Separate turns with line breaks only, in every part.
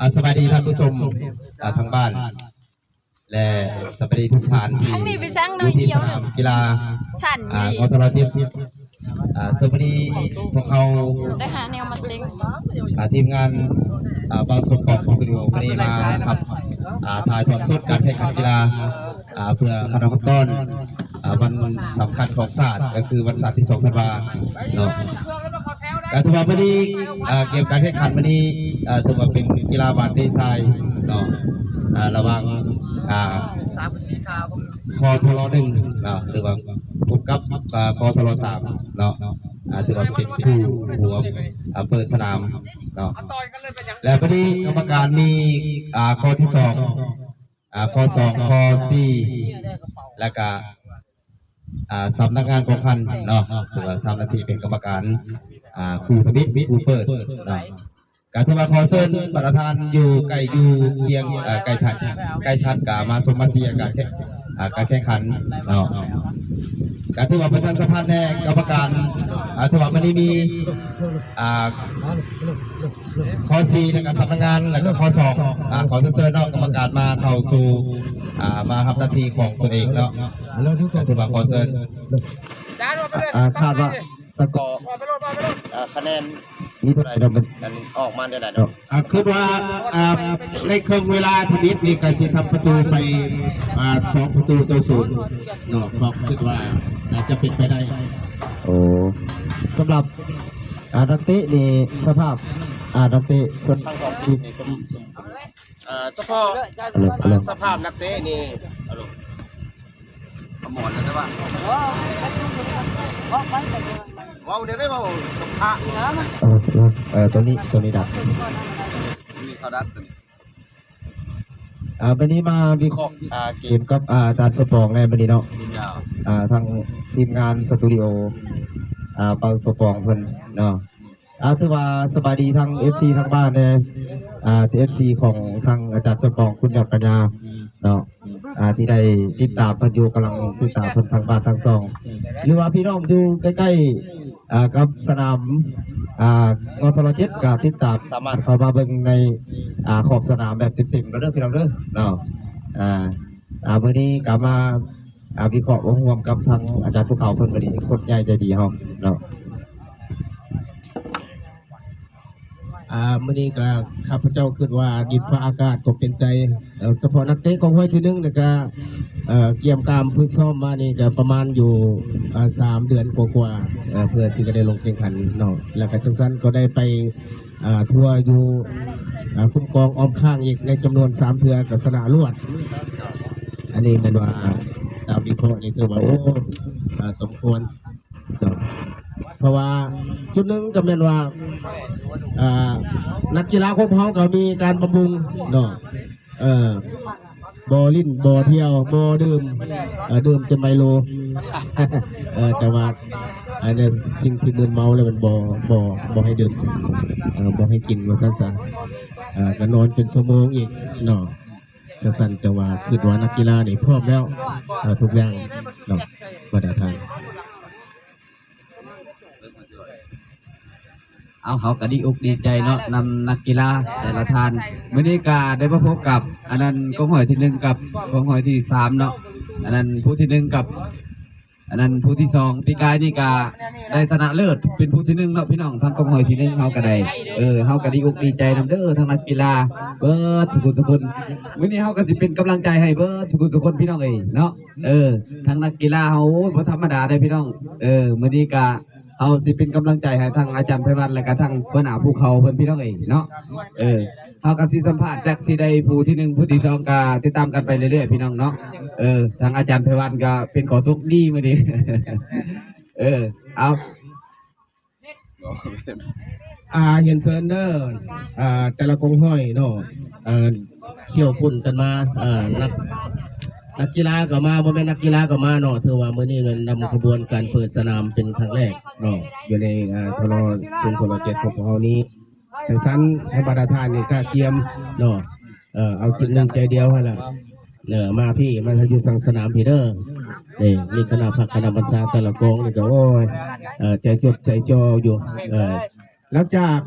อาสวัสดีท่านผู้ชมทางบ้าน และสวัสดีทุกท่านที่
ทั้งนี้ไปสร้างน้อยเดียวหนึ่
งกีฬา
สั่น
อ่า
ดี
กทรทิพย์อ่าสวัสดีพวกเรา
ได้หาแนวมาเต็ง
ทีมงานบางสปอร์ตสตูดิโอวันนี้มาครับถ่ายทอดสดการแข่งขันกีฬาเพื่อคณะกรรมการอ่าวันสำคัญของศาสตร์ก็คือวันศาสตร์ที่2ธันวาเนาะ ถือว่าวันนี้อ่เกมการแข่งขันวันนี้อ่ถือว่าเป็นกีฬาบาสเตะทรายเนาะอ่าระว่างอ่าคอทรหนึ่งเนาะถือว่าพบกับอ่าคอทรสามเนาะอ่าถือว่าเป็นผู้หัวเปิดสนามเนาะแล้วก็นี้กรรมการมีอ่าข้อที่สองอ่าข้อสองข้อสี่แล้วก็สำนักงานกองพันเนาะถือว่าทำหน้าที่เป็นกรรมการ ครูทวิทย์ครูเปิดเนาะการที่ว่าขอเชิญประธานอยู่ไก่อยู่เคียงเอ่อไก่ทัดไก่ทัดกามาสมมาเสียการแข่งอ่าการแข่งขันเนาะการที่ว่าประชาสัมพันธ์แน่กรรมการอ่าถือว่ามันได้มีอ่าข้อสี่ในการสำนักงานแล้วก็ข้อสองอ่าขอเชิญเนาะกรรมการมาเข้าสู่อ่ามาทำหน้าที่ของตัวเองเนาะการที่ว่าขอเชิญอ่าคาดว่า สกอร์อ่าคะแนนนี่เท่าไหร่เนาะมันออกมาเท่าไหร่เนาะ
อ่าคือว่าอ่าในครึ่งเวลาทวิตนี่ก็สิทำประตูไปอ่าสองประตูต่อศูนย์เนาะครับคิดว่าน่าจะเป็นไปได้
โอ้สำหรับอาดันเตะนี่สภาพอาดันเตะส่วน
ทั้งสองทีมนี่สมสมเอ่อเฉพาะ
อะไรอะไร
สภาพนักเตะนี่เอาลงเอาหมอนแล้วได้ป่ะ ว้าวเดี๋ยวได้ป่าวกับพระ
เออเออเออตัวนี้ตัวนี้ดับ
มีเขาดัดตัวนี้
อ่าวันนี้มาวิเคราะห์อ่าเกมกับอ่าอาจารย์สปองในวันนี้เนาะ
ยาว
อ่าทางทีมงานสตูดิโออ่าเปาสปองเพิ่นเนาะอ่าถือว่าสบายดีทาง FC ทางบ้านเนี่ยอ่า FC ของทางอาจารย์สปองคุณหยอดปัญญาเนาะอ่าที่ได้ติดตามเพิ่นอยู่กำลังติดตามเพิ่นทางบ้านทางซอง หรือว่าพี่น้องอยู่ใกล้ๆ กับสนามอ่างอทรเจ็ดกับติดตามสามารถเข้ามาเบิ่งในขอบสนามแบบเต็มๆแล้วเด้อพี่น้องเด้อเนาะอ่าเมื่อนี้กลับมาวิเคราะห์ร่วมกับทางอาจารย์ภูเขาเพิ่นมื้อนี้คนใหญ่ใจดีเฮาเนาะ
อ่ามื่อนี้ก็ข้าพเจ้าคิดว่าดินฟ้าอากาศก็เป็นใจเอ่อเฉพาะนักเตะของห้วยที่หนึงนี่ก็เกี่ยมกามพื้นซ้อมมานี่ก็ประมาณอยู่สามเดือนกว่าๆเอ่อเพื่อที่จะได้ลงแข่งขันเนาะแล้วก็จังสั้นก็ได้ไปทัวร์อยู่คุ้มกองอ้อมข้างอีกในจำนวนสามเทือกับสนาลวด อันนี้เป็นว่าตามวิเคราะห์นี่คือว่าโอ้สมควร เพราะว่าจุดหนึ่งก็เป็นว่าานักกีฬาของเขาก็มีการบำรุงเนาะเออบอลิ้นบอเที่ยวบอดื่มเดื่มจะไมโลแต่ว่าอันนี้สิ่งที่มึนเมาเลยมันบอบอบอให้ดื่มเออบอให้กินมาสั้นๆก็นอนเป็นชั่วโมงอีกเนาะสั้นๆแต่ว่าคือว่านักกีฬานี่พร้อมแล้วทุกอย่างเนาะมาตรฐาน
เอาเขาก็ดีอกดีใจเนาะนำนักกีฬาแต่ละท่านมื่อนี้ก็ได้มาพบกับ อันนั้นกองหอยที่หนึ่งกับกองหอยที่สามเนาะอันนั้นผู้ที่หนึ่งกับ อันนั้นผู้ที่สองพี่กายนี่ก็ได้ชนะเลิศเป็นผู้ที่หนึ่งเนาะพี่น้องทั้งกองหอยที่หนึ่งเฮาก็ได้เออเฮาก็ดีอกดีใจนำเด้อทั้งนักกีฬาเบิร์ดทุกคนทุกคนมื้อนี้เฮาก็สิเป็นกำลังใจให้เบิร์ดทุกคนทุกคนพี่น้องเอ้ยเนาะเออทั้งนักกีฬาเฮาบ่ธรรมดาได้อพี่น้อง เออมื้อนี้ก็ เอาสิเป็นกำลังใจให้ทางอาจารย์ไพวันและก็ทางเพื่อนอาภูเขาเพื่อนพี่น้องเองเนาะเออเอากันสิสัมภาษณ์จากสิได้ผู้ที่หนึ่งผู้ที่สองก็ติดตามกันไปเรื่อยๆพี่น้องเนาะเออทางอาจารย์ไพวันก็เป็นขอสุกดีมาดีเออเอา
อ่าเห็นเซิร์นเนอร์อ่าแต่ละกองห้อยเนาะเอ่อเขี่ยวพุ่นกันมาอ่านัก นักกีฬาก็มาบ่แม่นนักกีฬาก็มาเนาะถือว่ามื้อนี้เงินนำขบวนการเปิดสนามเป็นครั้งแรกเนาะอยู่ในอ่าทรซึ่งทรเจ็ดของเรานี้ทางชั้นให้บรรดาทานนี่ก็เตรียมเนาะเอ่อเอาจิตหนึ่งใจเดียวให้ละเออมาพี่มาอยู่ทางสนามพีเดอร์นี่นี่คณะผักคณะบรรษาแต่ละกองนี่ก็โอ้ยเออใจจดใจจ่ออยู่เออหลังจาก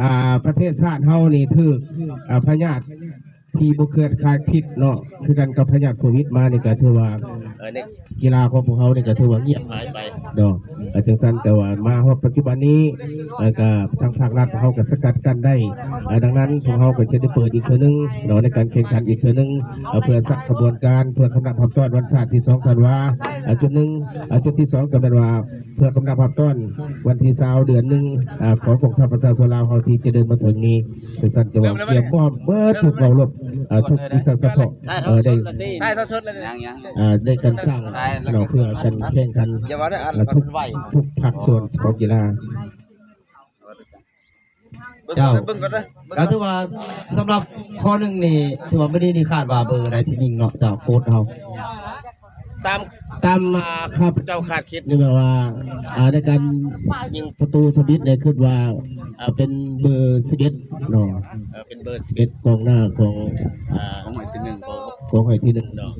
อ่าประเทศชาติเฮานี่ถืออ่าพยาธิ ที่บุเกิดคายพิษเนาะคือกันกับพยาธิโควิดมาในี่ก็ถือว่า กีฬาของพวกเขานี่ก็ถือว่าเงียบหายไปดอกอาจังซั่นแต่ว่ามาฮอดปัจจุบันนี้เอ่อก็ทางภาครัฐเฮาก็สกัดกั้นได้อ่าดังนั้นพวกเฮาก็จะได้เปิดอีกเทื่อนึงเนาะในการแข่งขันอีกเทื่อนึงเอ่อเพื่อสักกระบวนการเพื่อกำนับรับต้อนวันชาติที่2ธันวาอ่าจุดหนึงอ่าจุดที่สองกำนันว่าเพื่อกำนับรับต้อนวันที่20เดือนหนึงอ่าของกองทัพประชาชนลาวเฮาที่จะเดินมาถึงนี้คือท่านจะว่าเตรียมพร้อมเบิดทุกเรารบอ่าทุกวิสาสะเพาะเอ่อได้
ได้ทั้งชุดเลยยังยัง
อ่าได้การสร้างเนาะเพื่อกันแข่งขัน
อย่าว่าได้อัน
อ่าทุกทุกภาคส่วนของกีฬา
เจ้า
เบิ่งก่อนเด้อ
ก็ถือว่าสำหรับข้อหนึ่งนี่ถือว่าไม่ได้นี่คาดว่าเบอร์ใดที่ยิงเนาะจากโค้ชเรา
ตามตามมาข้าพเจ้าคาดคิดนี่แบบว่าอ่าในการยิงประตูทบิดเนี่ยคือว่าอ่าเป็นเบอร์สิบเอ็ดเนาะเอ่อเป็นเบอร์สิบเอ็ดกองหน้าของอ่า
ของหมายที่หนึ่ง
ของของหอยที่หนึ่งเนาะ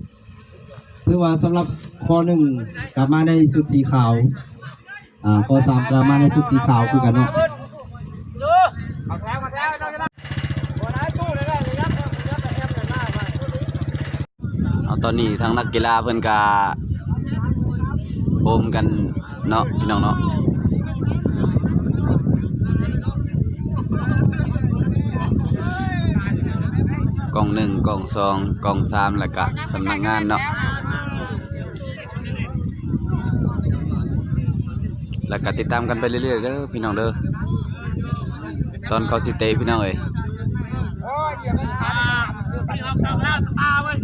ถือว่าสำหรับข้อหนึ่งกลับมาในชุดสีขาว อ่าข้อสามกลับมาในชุดสีขาวคือกันเนาะ
เอาตอนนี้ทางนักกีฬาเพิ่อนกาโอมกันเนาะพี่น้องเนาะกล่องหนึ่งกล่องสองกล่องสามแล้วก็สำนักงานเนาะ แล้วก็ติดตามกันไปเรื่อยๆเด้อพี่น้องเด้อตอนเขาสิเตะพี่น้องเอ้ย
อยู่ทาเราสอง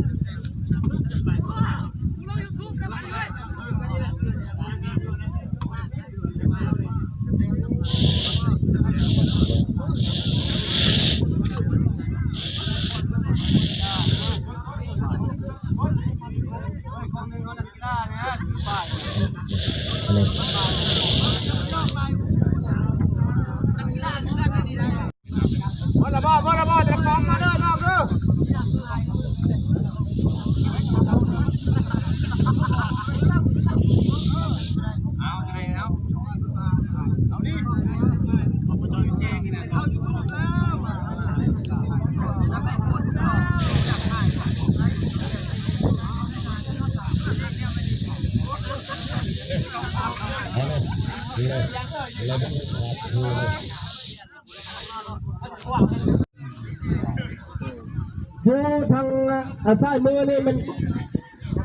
อ่าซ้ายมือนี่มัน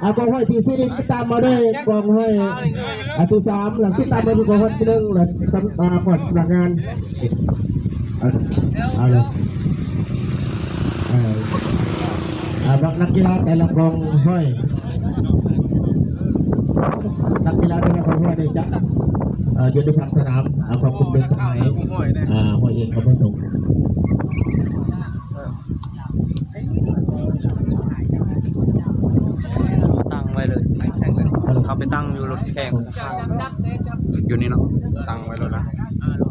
อากองห้อยที่สี่ที่ตามมาด้วยกองห้อยอ่าที่สามหลังที่ตามมาเป็นกองห้อยที่หนึ่งหลังสำอ่าก่อนหลังงานเอาเอาเลยเอาอ่านักกีฬาแต่ละกองห้อยนักกีฬาแต่ละกองห้อยได้จัด ยู่ในภาคสนามอ่าขอบคุณเป็นสมัยอ่าห้อยเอกขอบพระสง
ตั้งไว้เลยเขาไปตั้งอยู่รถแข่ง
อยู่นี่เนาะ
ตั้งไว้แล้วนะเออแล้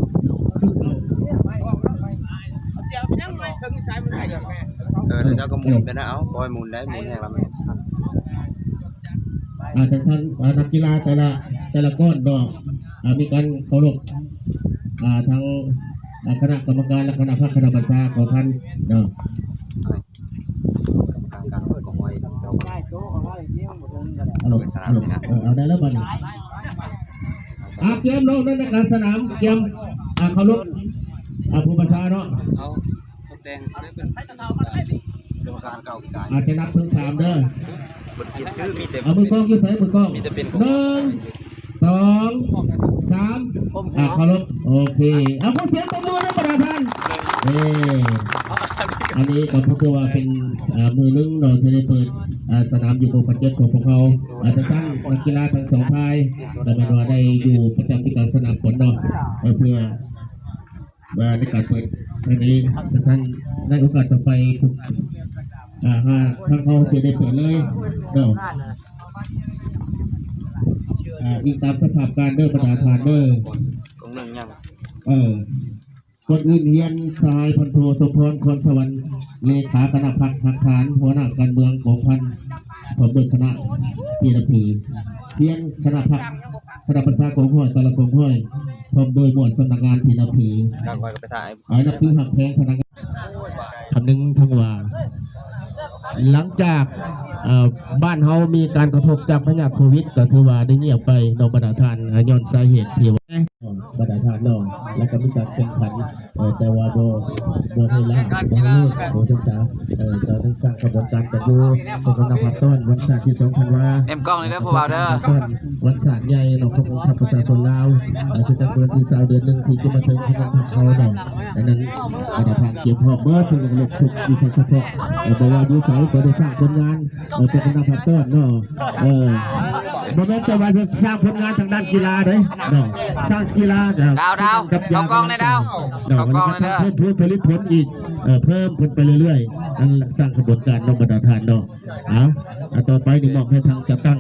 วเจ้าก็หมุนได้นะเอาปล่อยหมุนได้หมุนแห้งแล้วมัน
อ่าแต่ท่านอ่านักกีฬาแต่ละแต่ละก้อนดอก มีการเคารพอ่าทางคณะกรรมการและคณะพัฒคณะบัญชาของท่านเนาะ
เอา
ได้แล้วบัดนี้อ่าเตรียมลงในการสนามเตรียมอาเคารพอาผู้บัญชาเนาะ
เอาเขาแต่งได้เป็นกรรมการเก่ากาย
อาจจะนับถึงสามเด้อบ
ทเขียนชื่อมีแต่
เอามือกล้องยืดใส่มือกล้อง
มีแต่เป็น
หนึ่งสอง สามอ่าเคารพโอเคเอาขอเสียงตบมือให้ประธานเอออันนี้ก็เพราะว่าเป็นอ่ามือลึงหน่อยที่ได้เปิดอ่าสนามอยู่กับปัจเจกของพวกเขาอาจจะตั้งนักกีฬาทั้งสองพายแต่ไม่ว่าได้อยู่ประจำที่การสนามฝนเนาะเอ่อเพื่อว่าในการเปิดครั้งนี้ท่านได้โอกาสต่อไปทุกอ่าห้าทางเขาจะได้เปิดเลยเนาะ อ่าอีกตามสภาพการเด้อประธานทานเด้อ
กองหนึ่งยัง
เออคนอื่นเฮียนชายพันโทสมพรคนสวรรค์เลขาคณะพักพักฐานหัวหน้าการเมืองของพันผมเบิกคณะที่ระถือเฮียนคณะพักคณะประชาของห้อยตะละกงห้อย
พร้อมโดยหมวดสำนักงานที่นับถือ
กางไว้ก็ไปถ่าย
ขอให้นับถือหักแพงพนักงานคำนึงทั้งว่าหลังจากเอ่อ บ้านเฮามีการกระทบจากพยาธิโควิดก็ถือว่าได้เงียบไปนองบรรดาทานย้อนสาเหตุที่ว่าบรรดาทานนองแล้วก็มีการแข่งขัน แต่ว่าโดโดให้ล่างโดให้ลูกโดยศึกษาเออเราได้สร้างกระบวนการกันอยู่เป็นคนนำมาต้นวันศาสตร์ที่สองพันว่า
เอ็มกล้องเลยเด้อผู้บ่าวเด้อ
วันศาสตร์ใหญ่เนาะขององค์พระประชาชนลาวเอ่อคือตั้งแต่ที่สาวเดือนหนึ่งที่จะมาถึงที่นั่นทำเขาเนาะดังนั้นบรรดาทานเกี่ยวข้องเมื่อถึงกับลูกทุกมีเฉพาะเอ่ว่าอยู่ไสก็ได้สร้างผลงานเอ่อเป็นคณะพัฒต้นเนาะเออบ่แม่นแต่ว่าจะสร้างผลงานทางด้านกีฬาเด้เนาะสร้างกีฬา
ดาวดาวเอากล้องเลยดาว
เนาะ
เอากล้องเลยเด้อ
เพิ่มพูผลิตผลอีกเอ่อเพิ่มขึ้นไปเรื่อยๆนั่นสร้างกระบวนการนอกบรรดาทานเนาะเอาเอาต่อไปนี่มอบให้ทางจัดตั้ง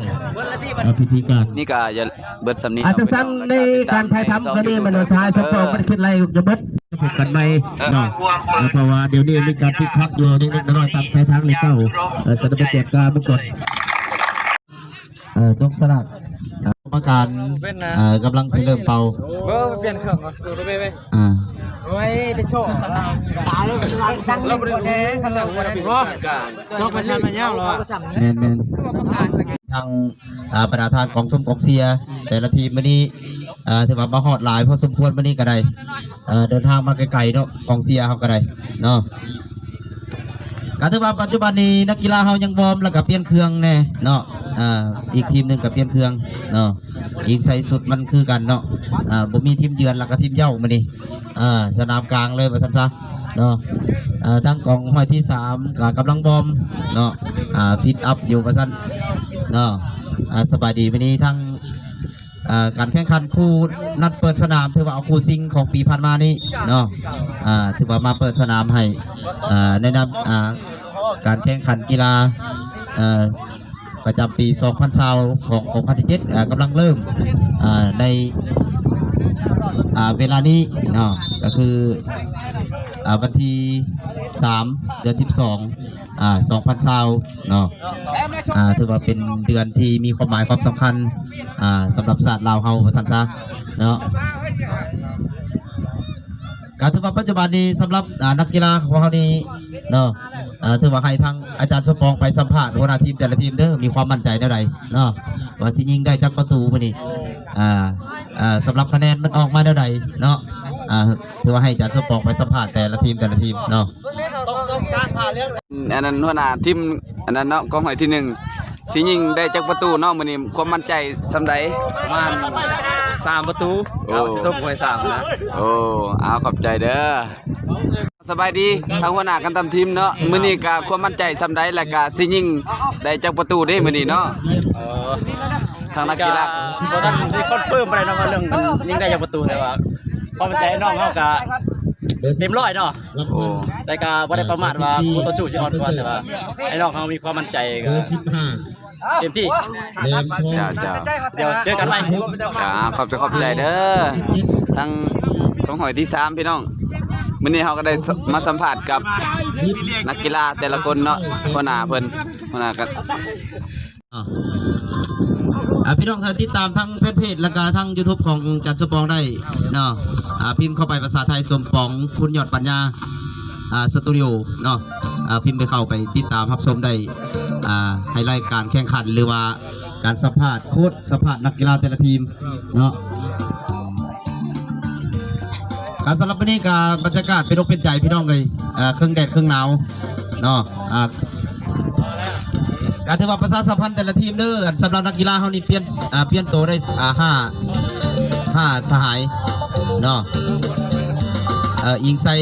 เอ่อพิธีการ
นี่ก็อย่าเบิดสำนี
อาจจะสั้นในการถ่ายทำก็นี่มันชายสปอร์ตมันคิดอะไรจะเบิดพบกันไหมเนาะเพราะว่าเดี๋ยวนี้มีการพิพักอยู่นิดๆหน่อยๆตามสายทางเลยเก้าเออจะได้ไปตรวจการเมื่อก่อนเอ่อต้องสลัก กรรมการเอ่อกำลังสิเริ่มเป่า
เบอร์เปลี่ยนเครื่องมาดูได้ไหม
อ่า
เราบ่ได้รู้คันเราบ่ได้ผิดว่าโจกประชันมาย่างหรอ
แมนแมนทางอ่าประธานของสมกองเซีย แต่ละทีมวันนี้อ่าถือว่ามาฮอดหลายพอสมควรวันนี้ก็ได้เอ่อเดินทางมาไกลๆเนาะกองเซียเขาก็ได้เนาะ การถือว่าปัจจุบันนี้นักกีฬาเขายังวอร์มแล้วก็เปลี่ยนเครื่องแน่เนาะอ่าอีกทีมหนึ่งก็เปลี่ยนเครื่องเนาะอีกใส่สุดมันคือกันเนาะอ่าบ่มีทีมเยือนแล้วก็ทีมเย้ามานี่อ่าสนามกลางเลยว่าซั่นซะเนาะอ่าทั้งกองห้อยที่สามก็กำลังบอมเนาะอ่าฟิตอัพอยู่ประสันเนาะอ่าสบายดีวันนี้ทั้ง การแข่งขันคู่นัดเปิดสนามถือว่าเอาคู่ซิงของปีผ่านมานี่เนาะถือว่ามาเปิดสนามให้อ่าแนนำอ่าการแข่งขันกีฬาประจำปี 2020ของของพันธิเจ็ดกำลังเริ่มในเวลานี้เนาะก็คือ วันที่3เดือน 12อ่า2020เนาะอ่าถือว่าเป็นเดือนที่มีความหมายความสำคัญอ่าสำหรับศาสตร์ลาวเฮาว่าซั่นซะเนาะการถือว่าปัจจุบันนี้สำหรับนักกีฬาของเขานี่เนาะอ่าถือว่าให้ทางอาจารย์สมปองไปสัมภาษณ์หัวหน้าทีมแต่ละทีมเด้อมีความมั่นใจเท่าใดเนาะว่าสิยิงได้จักประตูมื้อนี้อ่าอ่าสำหรับคะแนนมันออกมาเท่าใดเนาะ อ่าถือว่าให้อาจารย์สมปองไปสัมภาษณ์แต่ละทีมแต่ละทีมเนาะ
อันนั้นหัวหน้าทีมอันนั้นเนาะกองหอยที่หนึ่งสิยิงได้จากประตูเนาะมื้อนี้ความมั่นใจสำใด
ประมาณสามประตู
โอ้
เอาสิตบมวยสามนะ
โอ้เอาขอบใจเด้อสบายดีทางหัวหน้ากันทำทีมเนาะมื้อนี้ก็ความมั่นใจสำใดแล้วก็สิยิงได้จากประตูเด้มื้อนี้เนาะ
เออ
ทางนักกีฬา
บ่ทันสิคอนเฟิร์มไปเนาะว่าเรื่องมันยิงได้จากประตูแต่ว่า ความมั่นใจน้องเฮาก็เต็มร้อยเนาะ
โอ้
แต่ก็บ่ได้ประมาทว่าผู้ต่อสู้สิอ่อนกว่าแต่ว่าไอ้น้องเฮามีความมั่นใจก็
สิบห้า
เต็มที่
เล่มทอง
เจ้าเจ้า
เดี๋ยวเจอกันใหม่
จ้าขอบใจขอบใจเด้อทางกองหอยที่สามพี่น้องมื้อนี้เราก็ได้มาสัมภาษณ์กับนักกีฬาแต่ละคนเนาะหัวหน้าเพิ่นหัวหน้ากัน
อ่าพี่น้องท่านติดตามทั้งเพจเพจและก็ทั้ง YouTube ของจัดสมปองได้เนาะอ่าพิมพ์เข้าไปภาษาไทยสมปองคุณยอดปัญญาอ่าสตูดิโอเนาะอ่าพิมพ์ไปเข้าไปติดตามรับชมได้อ่าให้รายการแข่งขันหรือว่าการสัมภาษณ์โค้ชสัมภาษณ์นักกีฬาแต่ละทีมเนาะการสำหรับวันนี้กับบรรยากาศเป็นอกเป็นใจพี่น้องเลยเครื่องแดดเครื่องหนาวเนาะ การถือว่าประชาสัมพันธ์แต่ละทีมเด้อสำหรับนักกีฬาเขานี่เปลี่ยนอ่าเปลี่ยนตัวได้อ่าห้าห้าสหายเนาะเอ่ออิงใส่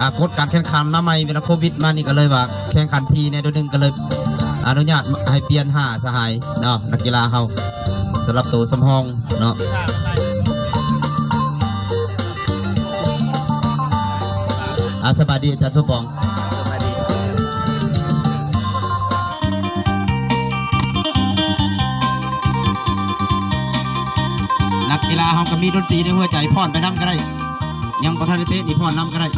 อ่ากฎการแข่งขันมาใหม่เวลาโควิดมานี่ก็เลยว่าแข่งขันทีในเดือนหนึ่งก็เลยอนุญาตให้เปลี่ยนห้าสหายเนาะนักกีฬาเขาสำหรับตัวสำรองเนาะอาสบายดีอาจารย์สมปอง กีฬาเขาก็มีดนตรีในหัวใจพอนไปน้ำก็ได้ ยังประธานเตะนี่พอนน้ำก็ได้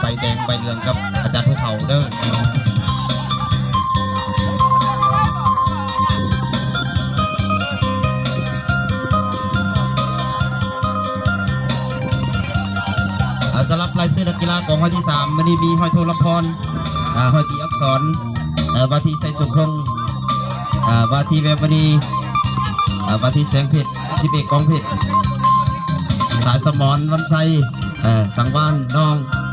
ใบแดงใบเหลืองกับอาจารย์ภูเขาเด้ออ่าสำหรับรายชื่อนักกีฬาของห้อยที่สามมันนี้มีห้อยโทรพรห้อยตีอักษรวาทีไซสุขคงวาทีเวบณีวาทีแสงเพชรทิเบกกองเพชรสายสมอนวันไซสังวานน้อง